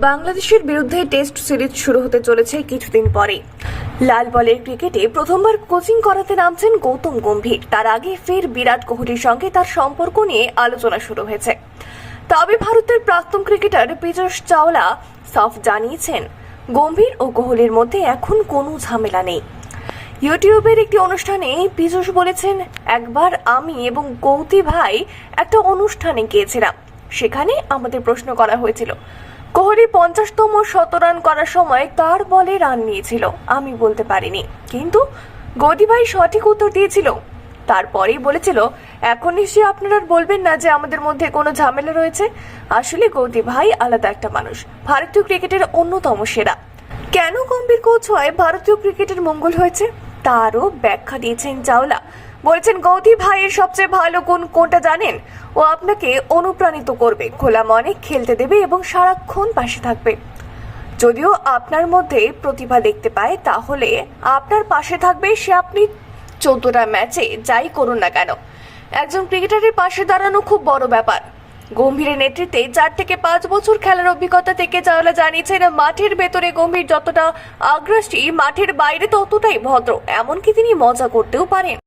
বাংলাদেশের বিরুদ্ধে test series শুরু হতে চলেছে কিছুদিন পরে লাল বলের ক্রিকেটে প্রথমবার কোচিং করাতে নামছেন গৌতম গম্ভীর। তার আগে ফের বিরাট কোহলির সঙ্গে তার সম্পর্ক নিয়ে আলোচনা শুরু হয়েছে। তবে ভারতের প্রাক্তন ক্রিকেটার পীযুষ চাওলা সাফ জানিয়েছেন, গম্ভীর ও কোহলির মধ্যে এখন কোনো ঝামেলা নেই। ইউটিউবের একটি অনুষ্ঠানে পীযুষ বলেছেন, একবার আমি এবং গৌতি ভাই একটা অনুষ্ঠানে গিয়েছিলাম। সেখানে আমাদের প্রশ্ন করা হয়েছিল। কোহলি পঞ্চাশতম শতরান করার সময় কার বলে রান নিয়েছিল। আমি বলতে পারিনি। কিন্তু গৌতী ভাই সঠিক উত্তর দিয়েছিল। তারপরেই বলেছিল এখন নিশ্চয়ই আপনারা বলবেন না যে আমাদের মধ্যে কোনো ঝামেলা রয়েছে। আসলে গৌতী ভাই আলাদা একটা মানুষ। ভারতীয় ক্রিকেটের অন্যতম সেরা। কেন গম্ভীর কোচ হয় ভারতীয় ক্রিকেটের মঙ্গল হয়েছে? তারও ব্যাখ্যা দিয়েছেন চাওলা। বলেছেন গৌতী ভাইয়ের সবচেয়ে ভালো গুণ কোনটা জানেন? ও আপনাকে অনুপ্রাণিত করবে। খোলা মনে খেলতে দেবে এবং সারাক্ষণ পাশে থাকবে। যদিও আপনার মধ্যে প্রতিভা দেখতে পায়, তাহলে আপনার পাশে থাকবে সে আপনি চোদ্দটা ম্যাচে যাই করুন না কেন। একজন ক্রিকেটারের পাশে দাঁড়ানো খুব বড় ব্যাপার। গম্ভীরের নেতৃত্বে চার থেকে পাঁচ বছর খেলার অভিজ্ঞতা থেকে চাওলা জানিয়েছেন, মাঠের ভেতরে গম্ভীর যতটা আগ্রাসী, মাঠের বাইরে ততটাই ভদ্র। এমনকি তিনি মজা করতেও পারেন।